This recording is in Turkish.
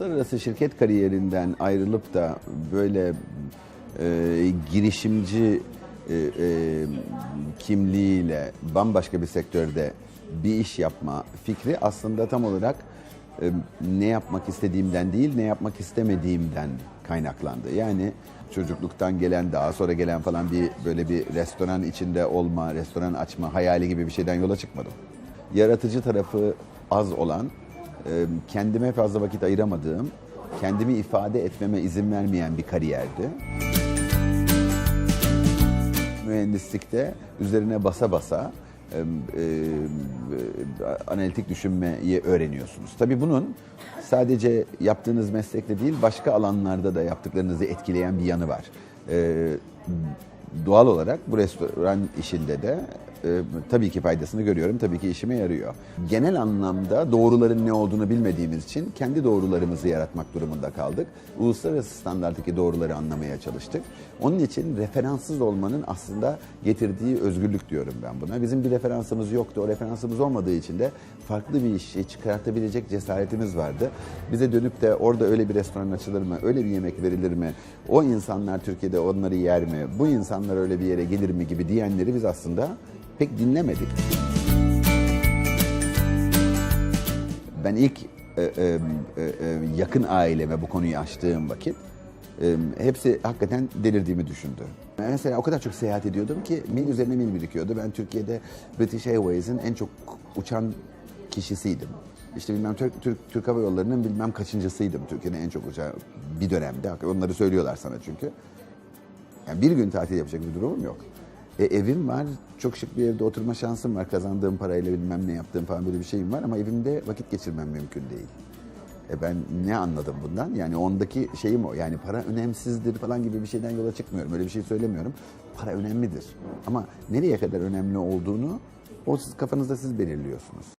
uluslararası şirket kariyerinden ayrılıp da böyle e, girişimci e, e, kimliğiyle bambaşka bir sektörde bir iş yapma fikri aslında tam olarak e, ne yapmak istediğimden değil, ne yapmak istemediğimden kaynaklandı. Yani çocukluktan gelen, daha sonra gelen falan bir böyle bir restoran içinde olma, restoran açma hayali gibi bir şeyden yola çıkmadım. Yaratıcı tarafı az olan, kendime fazla vakit ayıramadığım, kendimi ifade etmeme izin vermeyen bir kariyerdi. Mühendislikte üzerine basa basa analitik düşünmeyi öğreniyorsunuz. Tabii bunun sadece yaptığınız meslekte değil başka alanlarda da yaptıklarınızı etkileyen bir yanı var. E, doğal olarak bu restoran işinde de e, tabii ki faydasını görüyorum. Tabii ki işime yarıyor. Genel anlamda doğruların ne olduğunu bilmediğimiz için kendi doğrularımızı yaratmak durumunda kaldık. Uluslararası standarttaki doğruları anlamaya çalıştık. Onun için referanssız olmanın aslında getirdiği özgürlük diyorum ben buna. Bizim bir referansımız yoktu. O referansımız olmadığı için de farklı bir işi çıkartabilecek cesaretimiz vardı. Bize dönüp de orada öyle bir restoran açılır mı? Öyle bir yemek verilir mi? O insanlar Türkiye'de onları yer mi? Bu insanlar öyle bir yere gelir mi gibi diyenleri biz aslında pek dinlemedik. Ben ilk e, e, e, e, yakın aileme bu konuyu açtığım vakit e, hepsi hakikaten delirdiğimi düşündü. Mesela o kadar çok seyahat ediyordum ki mil üzerine mil birikiyordu. Ben Türkiye'de British Airways'in en çok uçan kişisiydim. İşte bilmem Türk, Türk, Türk Hava Yolları'nın bilmem kaçıncısıydım Türkiye'nin en çok uçağı bir dönemde. Onları söylüyorlar sana çünkü. Yani bir gün tatil yapacak bir durumum yok. E, evim var, çok şık bir evde oturma şansım var. Kazandığım parayla bilmem ne yaptığım falan böyle bir şeyim var ama evimde vakit geçirmem mümkün değil. E ben ne anladım bundan? Yani ondaki şeyim o. Yani para önemsizdir falan gibi bir şeyden yola çıkmıyorum. Öyle bir şey söylemiyorum. Para önemlidir. Ama nereye kadar önemli olduğunu o siz kafanızda siz belirliyorsunuz.